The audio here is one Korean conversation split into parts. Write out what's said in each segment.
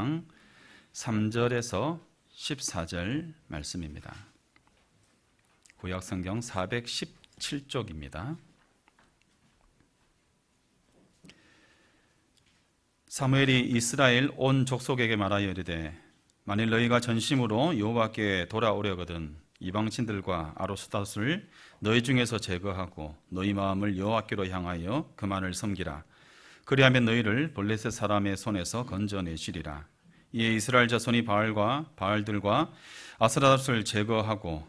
23장 3절에서 14절 말씀입니다. 구약 성경 417쪽입니다. 사무엘이 이스라엘 온 족속에게 말하여 이르되 만일 너희가 전심으로 여호와께 돌아오려거든 이방신들과 아로스다스를 너희 중에서 제거하고 너희 마음을 여호와께로 향하여 그만을 섬기라 그리하면 너희를 블레셋 사람의 손에서 건져내시리라. 이에 이스라엘 자손이 바알과 바알들과 아스라다스를 제거하고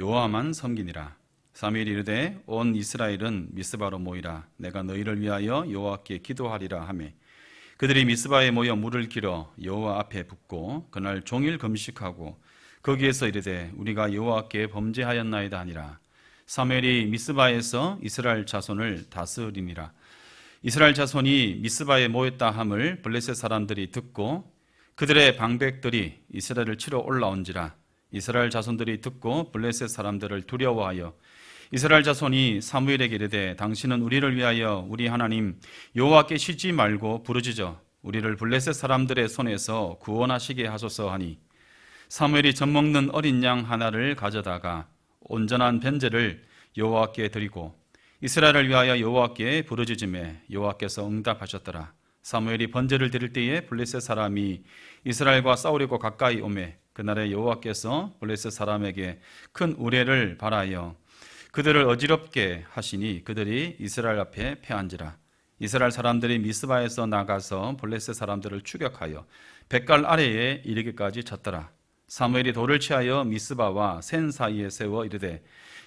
여호와만 섬기니라. 사무엘이 이르되 온 이스라엘은 미스바로 모이라. 내가 너희를 위하여 여호와께 기도하리라 하매. 그들이 미스바에 모여 물을 길어 여호와 앞에 붓고 그날 종일 금식하고 거기에서 이르되 우리가 여호와께 범죄하였나이다 하니라. 사무엘이 미스바에서 이스라엘 자손을 다스리니라 이스라엘 자손이 미스바에 모였다 함을 블레셋 사람들이 듣고 그들의 방백들이 이스라엘을 치러 올라온지라 이스라엘 자손들이 듣고 블레셋 사람들을 두려워하여 이스라엘 자손이 사무엘에게 이르되 당신은 우리를 위하여 우리 하나님 여호와께 쉬지 말고 부르짖어 우리를 블레셋 사람들의 손에서 구원하시게 하소서 하니 사무엘이 젖 먹는 어린 양 하나를 가져다가 온전한 변제를 여호와께 드리고 이스라엘을 위하여 여호와께 부르짖음에 여호와께서 응답하셨더라. 사무엘이 번제를 드릴 때에 블레셋 사람이 이스라엘과 싸우려고 가까이 오매 그날에 여호와께서 블레셋 사람에게 큰 우레를 발하여 그들을 어지럽게 하시니 그들이 이스라엘 앞에 패한지라. 이스라엘 사람들이 미스바에서 나가서 블레셋 사람들을 추격하여 백갈 아래에 이르기까지 쳤더라 사무엘이 돌을 취하여 미스바와 센 사이에 세워 이르되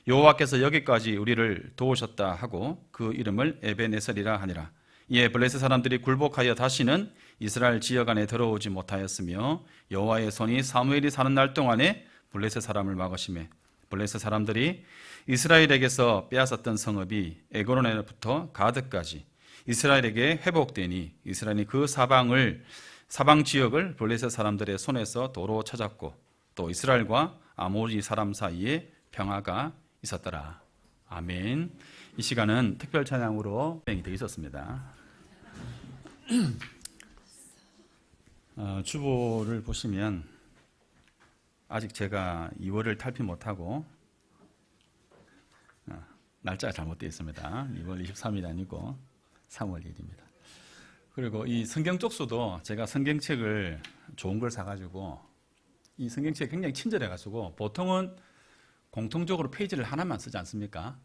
여호와께서 여기까지 우리를 도우셨다 하고 그 이름을 에베네셀이라 하니라. 이에 블레셋 사람들이 굴복하여 다시는 이스라엘 지역 안에 들어오지 못하였으며 여호와의 손이 사무엘이 사는 날 동안에 블레셋 사람을 막으심에 블레셋 사람들이 이스라엘에게서 빼앗았던 성읍이 에고론에부터 가드까지 이스라엘에게 회복되니 이스라엘이 그 사방을 사방 지역을 블레셋 사람들의 손에서 도로 찾았고 또 이스라엘과 아모리 사람 사이에 평화가 있었더라. 아멘. 이 시간은 특별 찬양으로 진행이 되어 있었습니다. 어, 주보를 보시면 아직 제가 2월을 탈피 못하고 어, 날짜가 잘못되어 있습니다. 2월 23일이 아니고 3월 1일입니다. 그리고 이 성경 쪽수도 제가 성경책을 좋은 걸 사가지고 이 성경책 굉장히 친절해가지고 보통은 공통적으로 페이지를 하나만 쓰지 않습니까?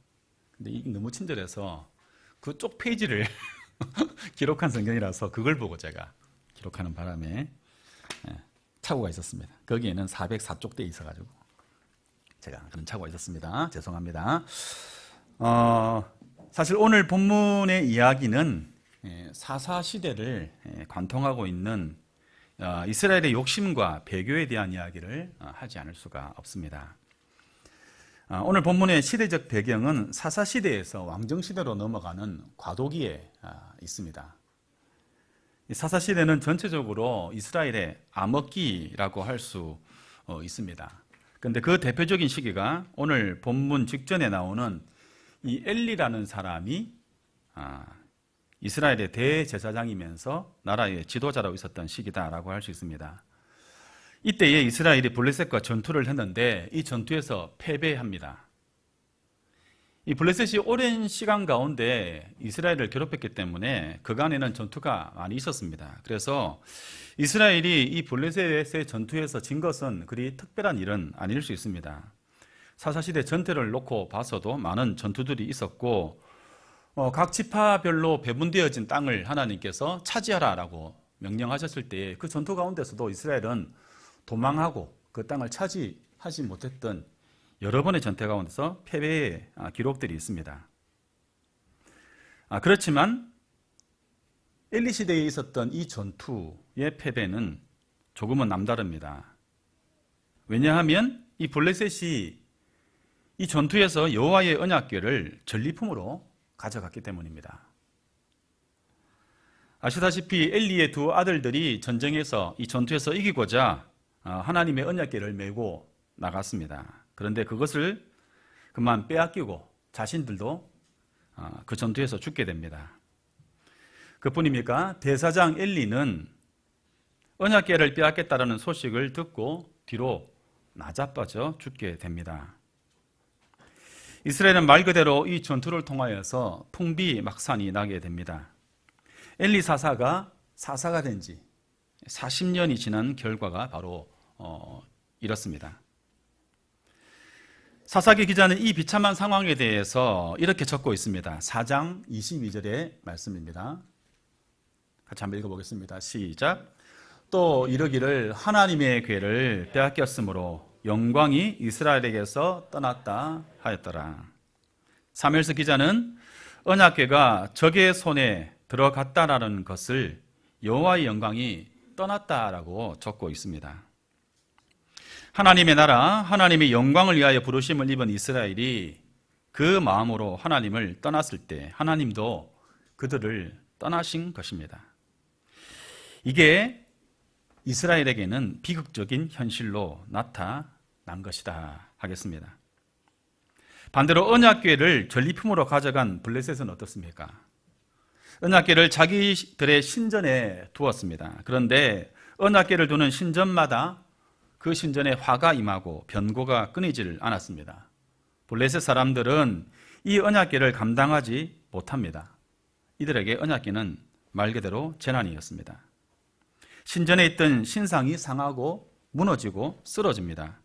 근데 이 너무 친절해서 그쪽 페이지를 기록한 성경이라서 그걸 보고 제가 기록하는 바람에 예, 착오가 있었습니다. 거기에는 404쪽 돼 있어가지고 제가 그런 착오가 있었습니다. 죄송합니다. 어, 사실 오늘 본문의 이야기는 예, 사사 시대를 예, 관통하고 있는 어, 이스라엘의 욕심과 배교에 대한 이야기를 어, 하지 않을 수가 없습니다. 아, 오늘 본문의 시대적 배경은 사사 시대에서 왕정 시대로 넘어가는 과도기에 아, 있습니다. 사사 시대는 전체적으로 이스라엘의 암흑기라고 할수 어, 있습니다. 그런데 그 대표적인 시기가 오늘 본문 직전에 나오는 이 엘리라는 사람이 아, 이스라엘의 대제사장이면서 나라의 지도자로 있었던 시기다라고 할 수 있습니다. 이때에 이스라엘이 블레셋과 전투를 했는데 이 전투에서 패배합니다. 이 블레셋이 오랜 시간 가운데 이스라엘을 괴롭혔기 때문에 그간에는 전투가 많이 있었습니다. 그래서 이스라엘이 이 블레셋의 전투에서 진 것은 그리 특별한 일은 아닐 수 있습니다. 사사시대 전체를 놓고 봐서도 많은 전투들이 있었고 어, 각 지파별로 배분되어진 땅을 하나님께서 차지하라라고 명령하셨을 때 그 전투 가운데서도 이스라엘은 도망하고 그 땅을 차지하지 못했던 여러 번의 전투 가운데서 패배의 아, 기록들이 있습니다. 아, 그렇지만 엘리 시대에 있었던 이 전투의 패배는 조금은 남다릅니다. 왜냐하면 이 블레셋이 이 전투에서 여호와의 언약궤를 전리품으로 가져갔기 때문입니다. 아시다시피 엘리의 두 아들들이 전쟁에서 이 전투에서 이기고자 아, 하나님의 언약궤를 메고 나갔습니다. 그런데 그것을 그만 빼앗기고 자신들도 아, 그 전투에서 죽게 됩니다. 그뿐입니까? 대사장 엘리는 언약궤를 빼앗겠다라는 소식을 듣고 뒤로 나자빠져 죽게 됩니다. 이스라엘은 말 그대로 이 전투를 통하여서 풍비 막산이 나게 됩니다. 엘리 사사가 사사가 된 지 40년이 지난 결과가 바로 어, 이렇습니다. 사사기 기자는 이 비참한 상황에 대해서 이렇게 적고 있습니다. 4장 22절의 말씀입니다. 같이 한번 읽어보겠습니다. 시작. 또 이르기를 하나님의 괴를 빼앗겼으므로 영광이 이스라엘에게서 떠났다 하였더라. 사무엘서 기자는 언약궤가 적의 손에 들어갔다라는 것을 여호와의 영광이 떠났다라고 적고 있습니다. 하나님의 나라, 하나님의 영광을 위하여 부르심을 입은 이스라엘이 그 마음으로 하나님을 떠났을 때 하나님도 그들을 떠나신 것입니다. 이게 이스라엘에게는 비극적인 현실로 나타 난 것이다 하겠습니다. 반대로 언약궤를 전리품으로 가져간 블레셋은 어떻습니까? 언약궤를 자기들의 신전에 두었습니다. 그런데 언약궤를 두는 신전마다 그 신전에 화가 임하고 변고가 끊이질 않았습니다. 블레셋 사람들은 이 언약궤를 감당하지 못합니다. 이들에게 언약궤는 말 그대로 재난이었습니다. 신전에 있던 신상이 상하고 무너지고 쓰러집니다.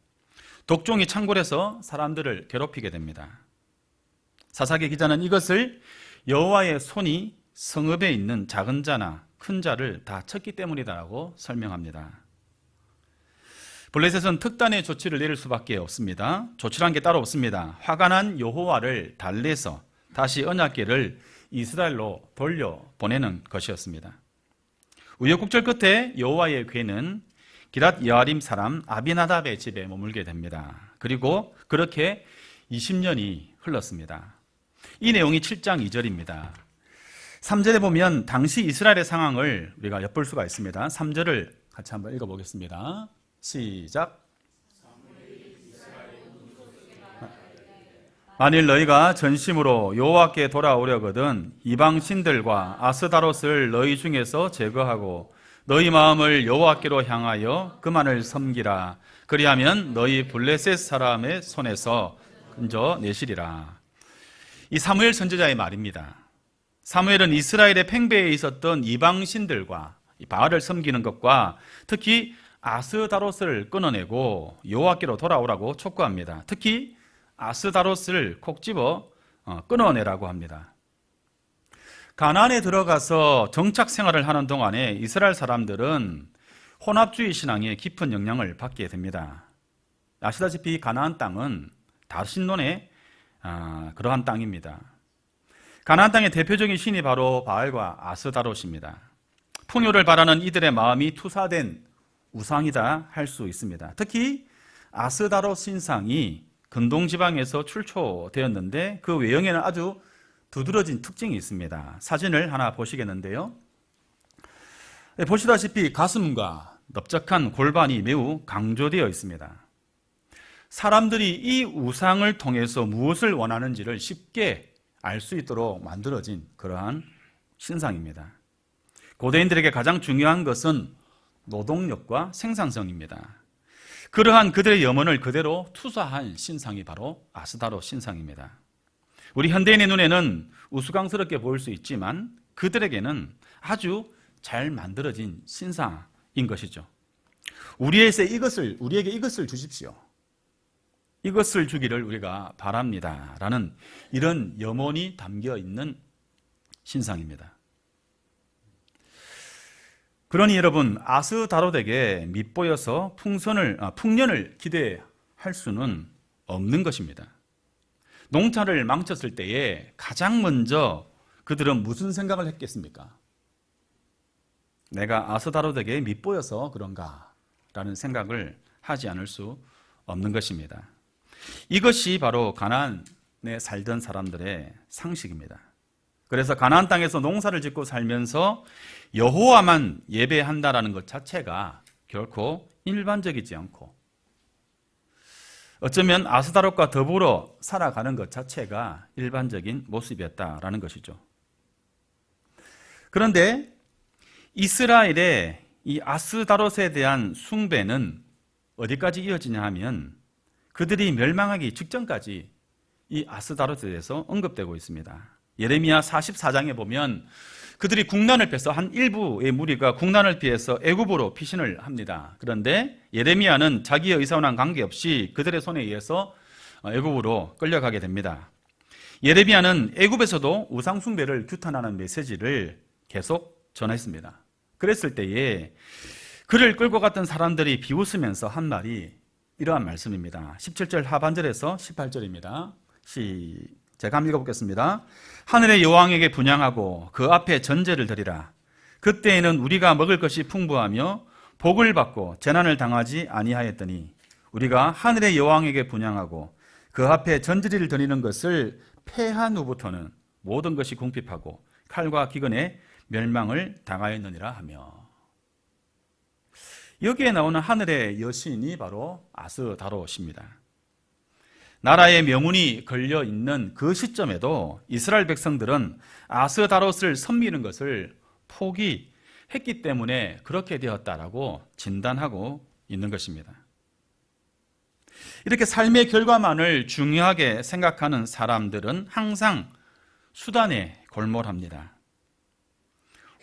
독종이 창궐해서 사람들을 괴롭히게 됩니다. 사사기 기자는 이것을 여호와의 손이 성읍에 있는 작은 자나 큰 자를 다 쳤기 때문이다라고 설명합니다. 블레셋은 특단의 조치를 내릴 수밖에 없습니다. 조치란 게 따로 없습니다. 화가 난 여호와를 달래서 다시 언약궤를 이스라엘로 돌려 보내는 것이었습니다. 우여곡절 끝에 여호와의 괴는 기랏 여아림 사람 아비나답의 집에 머물게 됩니다. 그리고 그렇게 20년이 흘렀습니다. 이 내용이 7장 2절입니다. 3절에 보면 당시 이스라엘의 상황을 우리가 엿볼 수가 있습니다. 3절을 같이 한번 읽어보겠습니다. 시작. 만일 너희가 전심으로 여호와께 돌아오려거든 이방 신들과 아스다롯을 너희 중에서 제거하고 너희 마음을 여호와께로 향하여 그만을 섬기라. 그리하면 너희 블레셋 사람의 손에서 건져 내시리라. 이 사무엘 선지자의 말입니다. 사무엘은 이스라엘의 팽배에 있었던 이방 신들과 바알을 섬기는 것과 특히 아스다롯을 끊어내고 여호와께로 돌아오라고 촉구합니다. 특히 아스다로스를 콕 집어 어, 끊어내라고 합니다. 가나안에 들어가서 정착 생활을 하는 동안에 이스라엘 사람들은 혼합주의 신앙에 깊은 영향을 받게 됩니다. 아시다시피 가나안 땅은 다신론의 아, 그러한 땅입니다. 가나안 땅의 대표적인 신이 바로 바알과 아스다롯입니다. 풍요를 바라는 이들의 마음이 투사된 우상이다 할 수 있습니다. 특히 아스다롯 신상이 근동 지방에서 출초되었는데 그 외형에는 아주 두드러진 특징이 있습니다. 사진을 하나 보시겠는데요. 네, 보시다시피 가슴과 넓적한 골반이 매우 강조되어 있습니다. 사람들이 이 우상을 통해서 무엇을 원하는지를 쉽게 알 수 있도록 만들어진 그러한 신상입니다. 고대인들에게 가장 중요한 것은 노동력과 생산성입니다. 그러한 그들의 염원을 그대로 투사한 신상이 바로 아스다로 신상입니다. 우리 현대인의 눈에는 우스꽝스럽게 보일 수 있지만 그들에게는 아주 잘 만들어진 신상인 것이죠. 우리에게 이것을 우리에게 이것을 주십시오. 이것을 주기를 우리가 바랍니다. 라는 이런 염원이 담겨 있는 신상입니다. 그러니 여러분 아스다롯에게 밑보여서 풍선을 아, 풍년을 기대할 수는 없는 것입니다. 농사를 망쳤을 때에 가장 먼저 그들은 무슨 생각을 했겠습니까? 내가 아스다롯에게 밑보여서 그런가? 라는 생각을 하지 않을 수 없는 것입니다. 이것이 바로 가나안에 살던 사람들의 상식입니다. 그래서 가나안 땅에서 농사를 짓고 살면서 여호와만 예배한다라는 것 자체가 결코 일반적이지 않고 어쩌면 아스다롯과 더불어 살아가는 것 자체가 일반적인 모습이었다라는 것이죠. 그런데 이스라엘의 이 아스다롯에 대한 숭배는 어디까지 이어지냐 하면 그들이 멸망하기 직전까지 이 아스다롯에 대해서 언급되고 있습니다. 예레미야 44장에 보면 그들이 국난을 피해서 한 일부의 무리가 국난을 피해서 애굽으로 피신을 합니다. 그런데 예레미야는 자기의 의사와는 관계없이 그들의 손에 의해서 애굽으로 끌려가게 됩니다. 예레미야는 애굽에서도 우상 숭배를 규탄하는 메시지를 계속 전했습니다. 그랬을 때에 그를 끌고 갔던 사람들이 비웃으면서 한 말이 이러한 말씀입니다. 17절 하반절에서 18절입니다. 시 제가 한번 읽어보겠습니다. 하늘의 여왕에게 분양하고 그 앞에 전제를 드리라. 그때에는 우리가 먹을 것이 풍부하며 복을 받고 재난을 당하지 아니하였더니 우리가 하늘의 여왕에게 분양하고 그 앞에 전제를 드리는 것을 패한 후부터는 모든 것이 궁핍하고 칼과 기근에 멸망을 당하였느니라 하며 여기에 나오는 하늘의 여신이 바로 아스다롯입니다. 나라의 명운이 걸려 있는 그 시점에도 이스라엘 백성들은 아스다롯을 섬기는 것을 포기했기 때문에 그렇게 되었다라고 진단하고 있는 것입니다. 이렇게 삶의 결과만을 중요하게 생각하는 사람들은 항상 수단에 골몰합니다.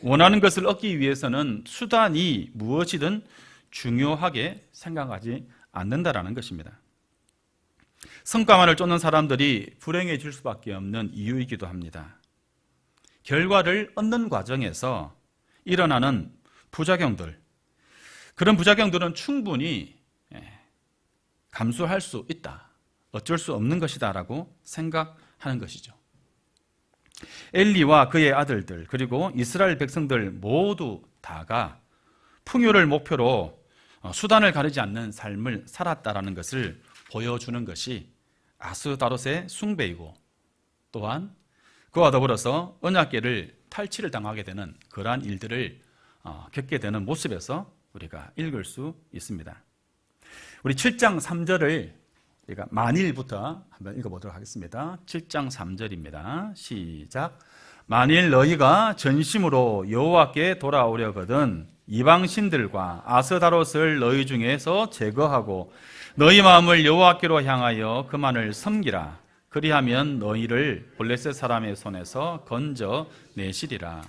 원하는 것을 얻기 위해서는 수단이 무엇이든 중요하게 생각하지 않는다라는 것입니다. 성과만을 쫓는 사람들이 불행해질 수밖에 없는 이유이기도 합니다. 결과를 얻는 과정에서 일어나는 부작용들, 그런 부작용들은 충분히 예, 감수할 수 있다. 어쩔 수 없는 것이다라고 생각하는 것이죠. 엘리와 그의 아들들, 그리고 이스라엘 백성들 모두 다가 풍요를 목표로 어, 수단을 가리지 않는 삶을 살았다라는 것을 보여주는 것이 아스다롯의 숭배이고 또한 그와 더불어서 언약계를 탈취를 당하게 되는 그러한 일들을 어, 겪게 되는 모습에서 우리가 읽을 수 있습니다. 우리 7장 3절을 우리가 만일부터 한번 읽어보도록 하겠습니다. 7장 3절입니다. 시작. 만일 너희가 전심으로 여호와께 돌아오려거든 이방 신들과 아스다롯을 너희 중에서 제거하고 너희 마음을 여호와께로 향하여 그만을 섬기라. 그리하면 너희를 블레셋 사람의 손에서 건져 내시리라.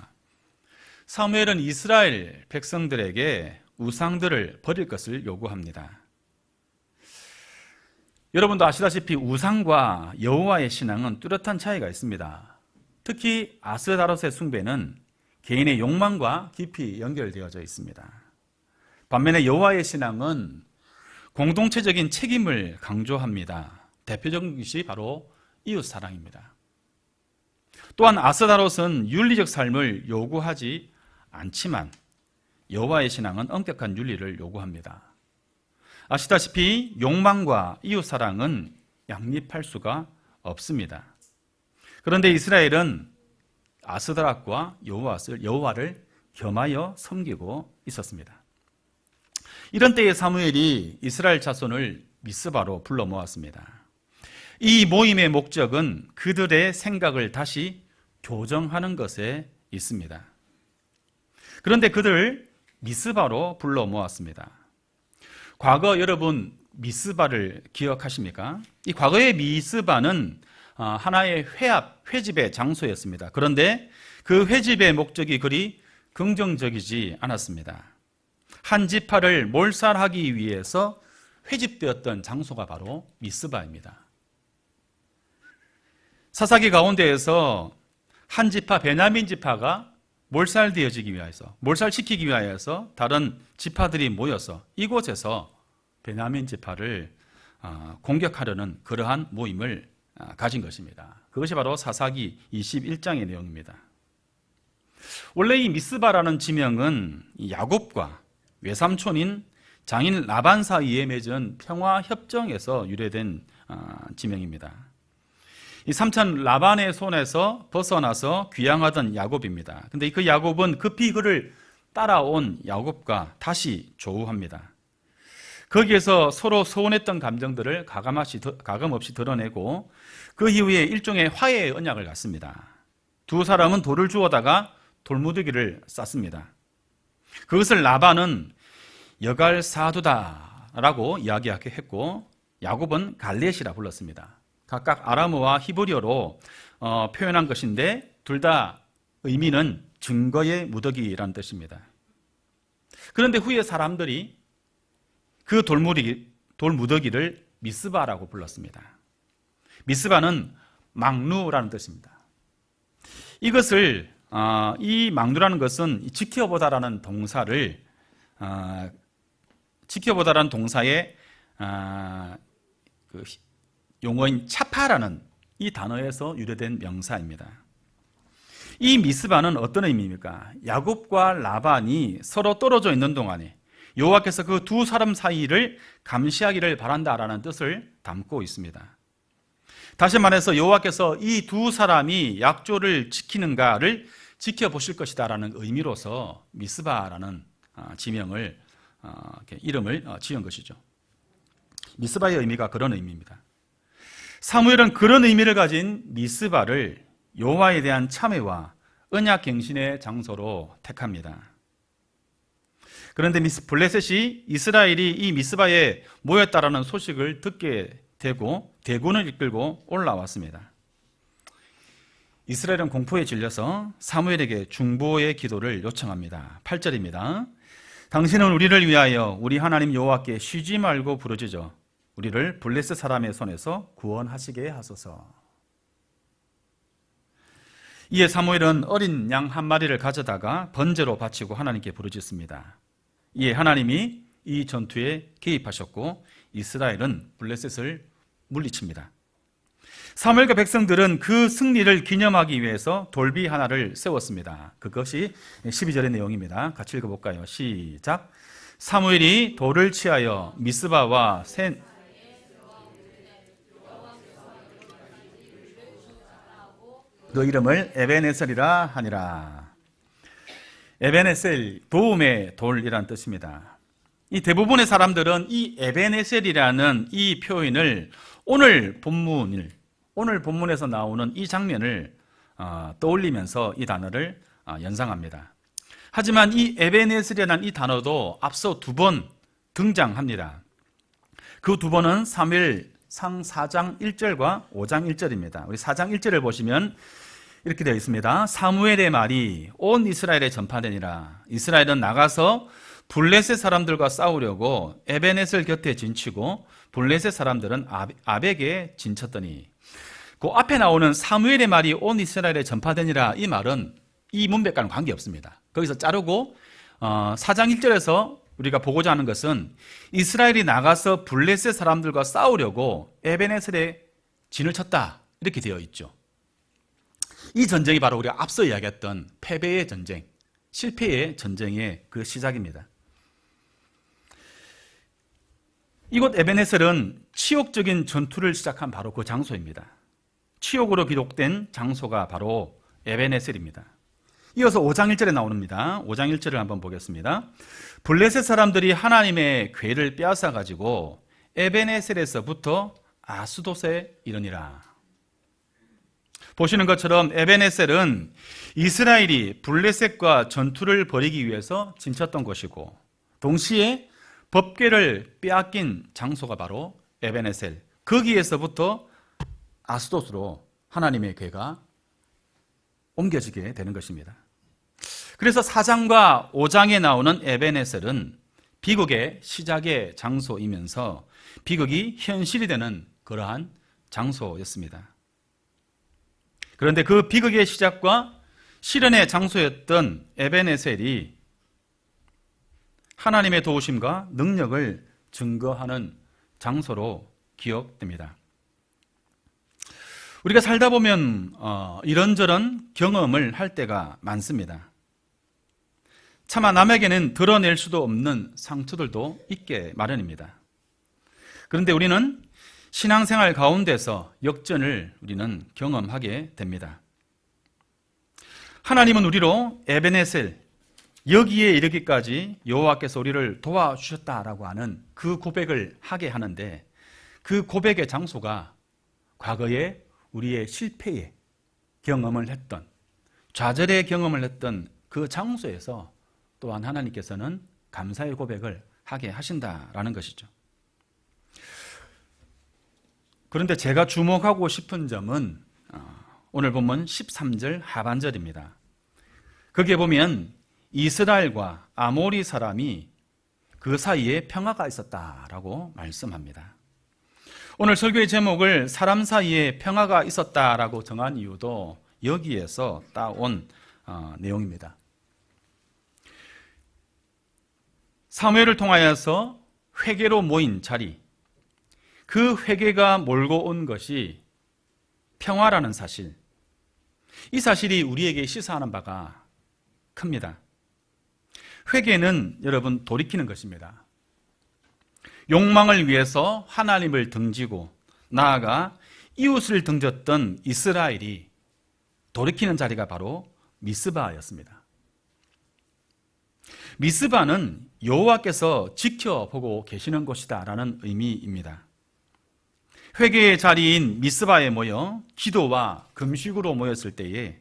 사무엘은 이스라엘 백성들에게 우상들을 버릴 것을 요구합니다. 여러분도 아시다시피 우상과 여호와의 신앙은 뚜렷한 차이가 있습니다. 특히 아스다롯의 숭배는 개인의 욕망과 깊이 연결되어져 있습니다. 반면에 여호와의 신앙은 공동체적인 책임을 강조합니다. 대표적인 것이 바로 이웃 사랑입니다. 또한 아스다롯은 윤리적 삶을 요구하지 않지만 여호와의 신앙은 엄격한 윤리를 요구합니다. 아시다시피 욕망과 이웃 사랑은 양립할 수가 없습니다. 그런데 이스라엘은 아스다락과 여호와를 겸하여 섬기고 있었습니다. 이런 때에 사무엘이 이스라엘 자손을 미스바로 불러 모았습니다. 이 모임의 목적은 그들의 생각을 다시 교정하는 것에 있습니다. 그런데 그들 미스바로 불러 모았습니다. 과거 여러분 미스바를 기억하십니까? 이 과거의 미스바는 아, 하나의 회합, 회집의 장소였습니다. 그런데 그 회집의 목적이 그리 긍정적이지 않았습니다. 한 지파를 몰살하기 위해서 회집되었던 장소가 바로 미스바입니다. 사사기 가운데에서 한 지파 베냐민 지파가 몰살되어지기 위해서 몰살시키기 위하여서 다른 지파들이 모여서 이곳에서 베냐민 지파를 아, 공격하려는 그러한 모임을 아, 가진 것입니다. 그것이 바로 사사기 21장의 내용입니다. 원래 이 미스바라는 지명은 야곱과 외삼촌인 장인 라반 사이에 맺은 평화 협정에서 유래된 아, 지명입니다. 이 삼촌 라반의 손에서 벗어나서 귀향하던 야곱입니다. 근데 그 야곱은 급히 그를 따라온 야곱과 다시 조우합니다. 거기에서 서로 소원했던 감정들을 가감없이, 가감 없이 드러내고 그 이후에 일종의 화해의 언약을 갖습니다. 두 사람은 돌을 주워다가 돌무더기를 쌓습니다. 그것을 라반은 여갈 사두다라고 이야기했고 야곱은 갈렛이라 불렀습니다. 각각 아람어와 히브리어로 어, 표현한 것인데 둘 다 의미는 증거의 무더기라는 뜻입니다. 그런데 후에 사람들이 그 돌무리, 돌무더기를 미스바라고 불렀습니다. 미스바는 망루라는 뜻입니다. 이것을 어, 이 망루라는 것은 지켜보다라는 동사를 어, 지켜보다라는 동사의 어, 그 용어인 차파라는 이 단어에서 유래된 명사입니다. 이 미스바는 어떤 의미입니까? 야곱과 라반이 서로 떨어져 있는 동안에 여호와께서 그 두 사람 사이를 감시하기를 바란다라는 뜻을 담고 있습니다. 다시 말해서 여호와께서 이 두 사람이 약조를 지키는가를 지켜보실 것이다라는 의미로서 미스바라는 어, 지명을 어, 이름을 어, 지은 것이죠. 미스바의 의미가 그런 의미입니다. 사무엘은 그런 의미를 가진 미스바를 여호와에 대한 참회와 언약 갱신의 장소로 택합니다. 그런데 미스 블레셋이 이스라엘이 이 미스바에 모였다라는 소식을 듣게 되고 대군을 이끌고 올라왔습니다. 이스라엘은 공포에 질려서 사무엘에게 중보의 기도를 요청합니다. 8절입니다. 당신은 우리를 위하여 우리 하나님 여호와께 쉬지 말고 부르짖어 우리를 블레셋 사람의 손에서 구원하시게 하소서. 이에 사무엘은 어린 양 한 마리를 가져다가 번제로 바치고 하나님께 부르짖습니다. 이에 하나님이 이 전투에 개입하셨고 이스라엘은 블레셋을 물리칩니다. 사무엘과 백성들은 그 승리를 기념하기 위해서 돌비 하나를 세웠습니다. 그것이 12절의 내용입니다. 같이 읽어볼까요? 시작. 사무엘이 돌을 취하여 미스바와 센 그 이름을 에베네셀이라 하니라. 에베네셀 도움의 돌이란 뜻입니다. 이 대부분의 사람들은 이 에베네셀이라는 이 표현을 오늘 본문을 오늘 본문에서 나오는 이 장면을 어, 떠올리면서 이 단어를 어, 연상합니다. 하지만 이 에베네셀이라는 이 단어도 앞서 두 번 등장합니다. 그 두 번은 3일 상 4장 1절과 5장 1절입니다. 우리 4장 1절을 보시면 이렇게 되어 있습니다. 사무엘의 말이 온 이스라엘에 전파되니라. 이스라엘은 나가서 블레셋 사람들과 싸우려고 에베넷을 곁에 진치고 블레셋 사람들은 아벡에 진쳤더니 그 앞에 나오는 사무엘의 말이 온 이스라엘에 전파되니라 이 말은 이 문맥과는 관계없습니다. 거기서 자르고 어, 4장 1절에서 우리가 보고자 하는 것은 이스라엘이 나가서 블레셋 사람들과 싸우려고 에베네셀에 진을 쳤다 이렇게 되어 있죠. 이 전쟁이 바로 우리가 앞서 이야기했던 패배의 전쟁, 실패의 전쟁의 그 시작입니다. 이곳 에베네셀은 치욕적인 전투를 시작한 바로 그 장소입니다. 치욕으로 기록된 장소가 바로 에베네셀입니다. 이어서 5장 1절에 나옵니다. 5장 1절을 한번 보겠습니다. 블레셋 사람들이 하나님의 괴를 빼앗아 가지고 에베네셀에서부터 아스도세 이르니라. 보시는 것처럼 에베네셀은 이스라엘이 블레셋과 전투를 벌이기 위해서 진쳤던 것이고 동시에 법궤를 빼앗긴 장소가 바로 에베네셀. 거기에서부터 아스도스로 하나님의 괴가 옮겨지게 되는 것입니다. 그래서 4장과 5장에 나오는 에베네셀은 비극의 시작의 장소이면서 비극이 현실이 되는 그러한 장소였습니다. 그런데 그 비극의 시작과 실현의 장소였던 에베네셀이 하나님의 도우심과 능력을 증거하는 장소로 기억됩니다. 우리가 살다 보면 어, 이런저런 경험을 할 때가 많습니다. 차마 남에게는 드러낼 수도 없는 상처들도 있게 마련입니다. 그런데 우리는 신앙생활 가운데서 역전을 우리는 경험하게 됩니다. 하나님은 우리로 에베네셀 여기에 이르기까지 여호와께서 우리를 도와주셨다라고 하는 그 고백을 하게 하는데 그 고백의 장소가 과거에 우리의 실패의 경험을 했던 좌절의 경험을 했던 그 장소에서 또한 하나님께서는 감사의 고백을 하게 하신다라는 것이죠. 그런데 제가 주목하고 싶은 점은 어, 오늘 본문 13절 하반절입니다. 거기에 보면 이스라엘과 아모리 사람이 그 사이에 평화가 있었다라고 말씀합니다. 오늘 설교의 제목을 사람 사이에 평화가 있었다라고 정한 이유도 여기에서 따온 어, 내용입니다. 사무엘을 통하여서 회개로 모인 자리, 그 회개가 몰고 온 것이 평화라는 사실. 이 사실이 우리에게 시사하는 바가 큽니다. 회개는 여러분 돌이키는 것입니다. 욕망을 위해서 하나님을 등지고 나아가 이웃을 등졌던 이스라엘이 돌이키는 자리가 바로 미스바였습니다. 미스바는 여호와께서 지켜보고 계시는 곳이다라는 의미입니다. 회개의 자리인 미스바에 모여 기도와 금식으로 모였을 때에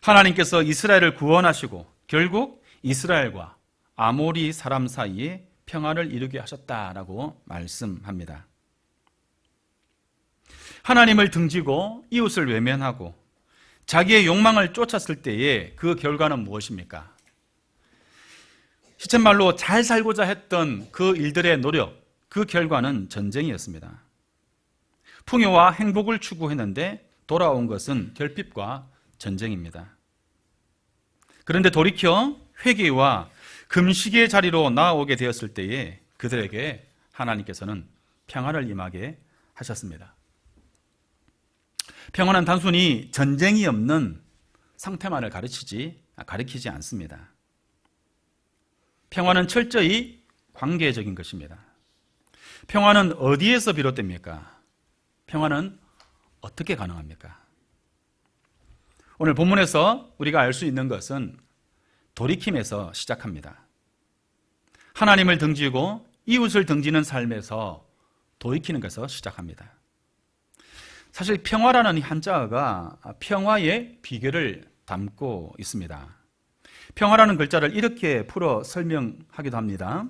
하나님께서 이스라엘을 구원하시고 결국 이스라엘과 아모리 사람 사이에 평화를 이루게 하셨다라고 말씀합니다. 하나님을 등지고 이웃을 외면하고 자기의 욕망을 쫓았을 때에 그 결과는 무엇입니까? 시쳇말로 잘 살고자 했던 그 일들의 노력, 그 결과는 전쟁이었습니다. 풍요와 행복을 추구했는데 돌아온 것은 결핍과 전쟁입니다. 그런데 돌이켜 회개와 금식의 자리로 나아오게 되었을 때에 그들에게 하나님께서는 평화를 임하게 하셨습니다. 평화는 단순히 전쟁이 없는 상태만을 가르치지 가르치지 않습니다. 평화는 철저히 관계적인 것입니다. 평화는 어디에서 비롯됩니까? 평화는 어떻게 가능합니까? 오늘 본문에서 우리가 알 수 있는 것은 돌이킴에서 시작합니다. 하나님을 등지고 이웃을 등지는 삶에서 돌이키는 것에서 시작합니다. 사실 평화라는 한자어가 평화의 비결을 담고 있습니다. 평화라는 글자를 이렇게 풀어 설명하기도 합니다.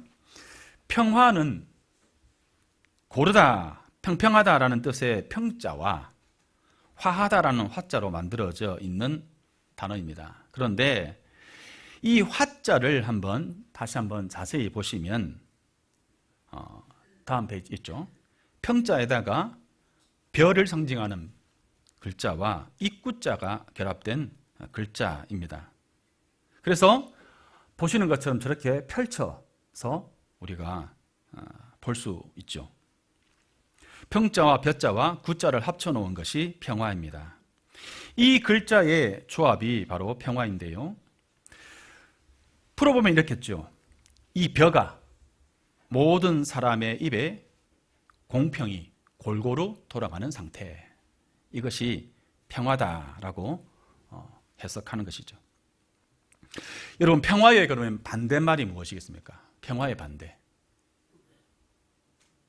평화는 고르다, 평평하다라는 뜻의 평자와 화하다라는 화자로 만들어져 있는 단어입니다. 그런데 이 화자를 한번 다시 한번 자세히 보시면 어, 다음 페이지 있죠. 평자에다가 별을 상징하는 글자와 입구자가 결합된 글자입니다. 그래서 보시는 것처럼 저렇게 펼쳐서 우리가 어, 볼수 있죠. 평자와 벼자와 구자를 합쳐놓은 것이 평화입니다. 이 글자의 조합이 바로 평화인데요. 풀어보면 이렇겠죠. 이 벼가 모든 사람의 입에 공평히 골고루 돌아가는 상태. 이것이 평화다라고 어, 해석하는 것이죠. 여러분 평화의 그러면 반대말이 무엇이겠습니까? 평화의 반대.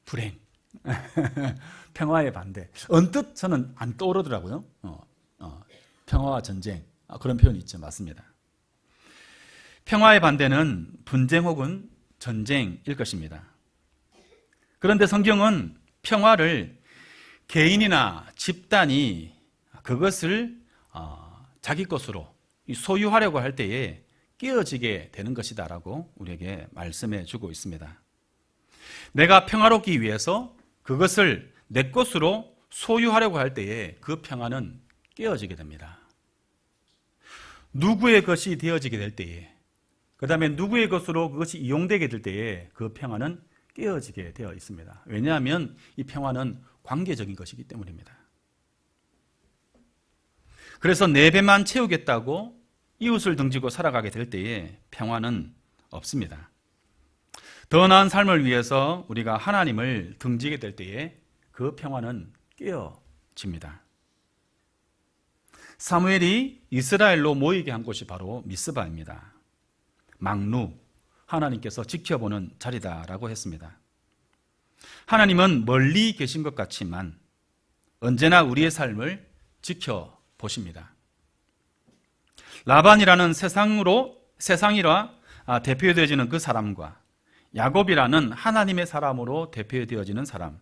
불행. 평화의 반대. 언뜻 저는 안 떠오르더라고요. 어, 어, 평화와 전쟁. 아, 그런 표현이 있죠. 맞습니다. 평화의 반대는 분쟁 혹은 전쟁일 것입니다. 그런데 성경은 평화를 개인이나 집단이 그것을 어, 자기 것으로 소유하려고 할 때에 깨어지게 되는 것이다라고 우리에게 말씀해 주고 있습니다. 내가 평화롭기 위해서 그것을 내 것으로 소유하려고 할 때에 그 평화는 깨어지게 됩니다. 누구의 것이 되어지게 될 때에, 그 다음에 누구의 것으로 그것이 이용되게 될 때에 그 평화는 깨어지게 되어 있습니다. 왜냐하면 이 평화는 관계적인 것이기 때문입니다. 그래서 내 배만 채우겠다고 이웃을 등지고 살아가게 될 때에 평화는 없습니다. 더 나은 삶을 위해서 우리가 하나님을 등지게 될 때에 그 평화는 깨어집니다. 사무엘이 이스라엘로 모이게 한 곳이 바로 미스바입니다. 망루, 하나님께서 지켜보는 자리다라고 했습니다. 하나님은 멀리 계신 것 같지만 언제나 우리의 삶을 지켜보십니다. 라반이라는 세상으로 세상이라 아, 대표되어지는 그 사람과 야곱이라는 하나님의 사람으로 대표되어지는 사람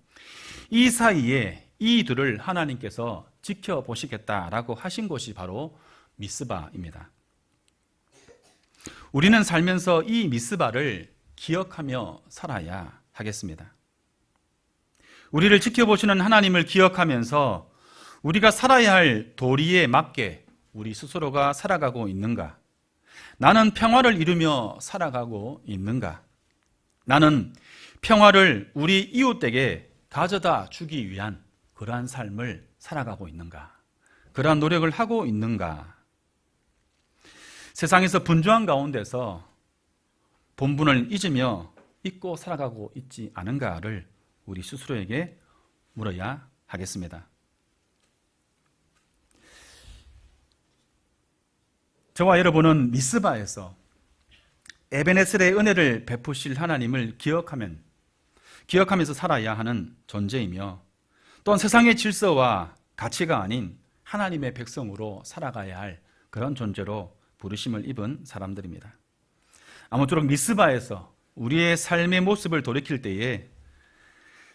이 사이에 이들을 하나님께서 지켜보시겠다라고 하신 곳이 바로 미스바입니다. 우리는 살면서 이 미스바를 기억하며 살아야 하겠습니다. 우리를 지켜보시는 하나님을 기억하면서 우리가 살아야 할 도리에 맞게 우리 스스로가 살아가고 있는가? 나는 평화를 이루며 살아가고 있는가? 나는 평화를 우리 이웃에게 가져다 주기 위한 그러한 삶을 살아가고 있는가? 그러한 노력을 하고 있는가? 세상에서 분주한 가운데서 본분을 잊으며 잊고 살아가고 있지 않은가를 우리 스스로에게 물어야 하겠습니다. 저와 여러분은 미스바에서 에베네셀의 은혜를 베푸실 하나님을 기억하면 기억하면서 살아야 하는 존재이며 또한 세상의 질서와 가치가 아닌 하나님의 백성으로 살아가야 할 그런 존재로 부르심을 입은 사람들입니다. 아무쪼록 미스바에서 우리의 삶의 모습을 돌이킬 때에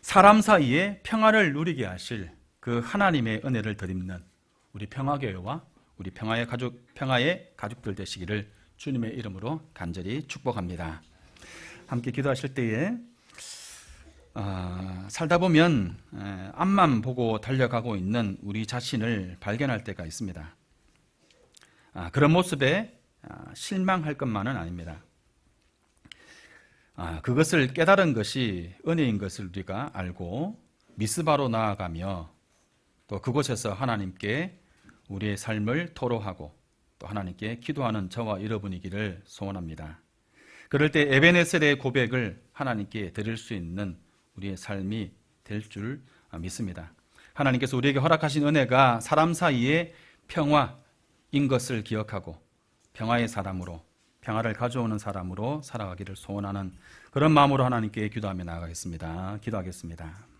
사람 사이에 평화를 누리게 하실 그 하나님의 은혜를 드립는 우리 평화교회와 우리 평화의 가족 평화의 가족들 되시기를 주님의 이름으로 간절히 축복합니다. 함께 기도하실 때에 아, 살다 보면 에, 앞만 보고 달려가고 있는 우리 자신을 발견할 때가 있습니다. 아, 그런 모습에 아, 실망할 것만은 아닙니다. 아, 그것을 깨달은 것이 은혜인 것을 우리가 알고 미스바로 나아가며 또 그곳에서 하나님께 우리의 삶을 토로하고 또 하나님께 기도하는 저와 여러분이기를 소원합니다. 그럴 때 에베네셀의 고백을 하나님께 드릴 수 있는 우리의 삶이 될 줄 믿습니다. 하나님께서 우리에게 허락하신 은혜가 사람 사이의 평화 인 것을 기억하고 평화의 사람으로 평화를 가져오는 사람으로 살아가기를 소원하는 그런 마음으로 하나님께 기도하며 나아가겠습니다. 기도하겠습니다.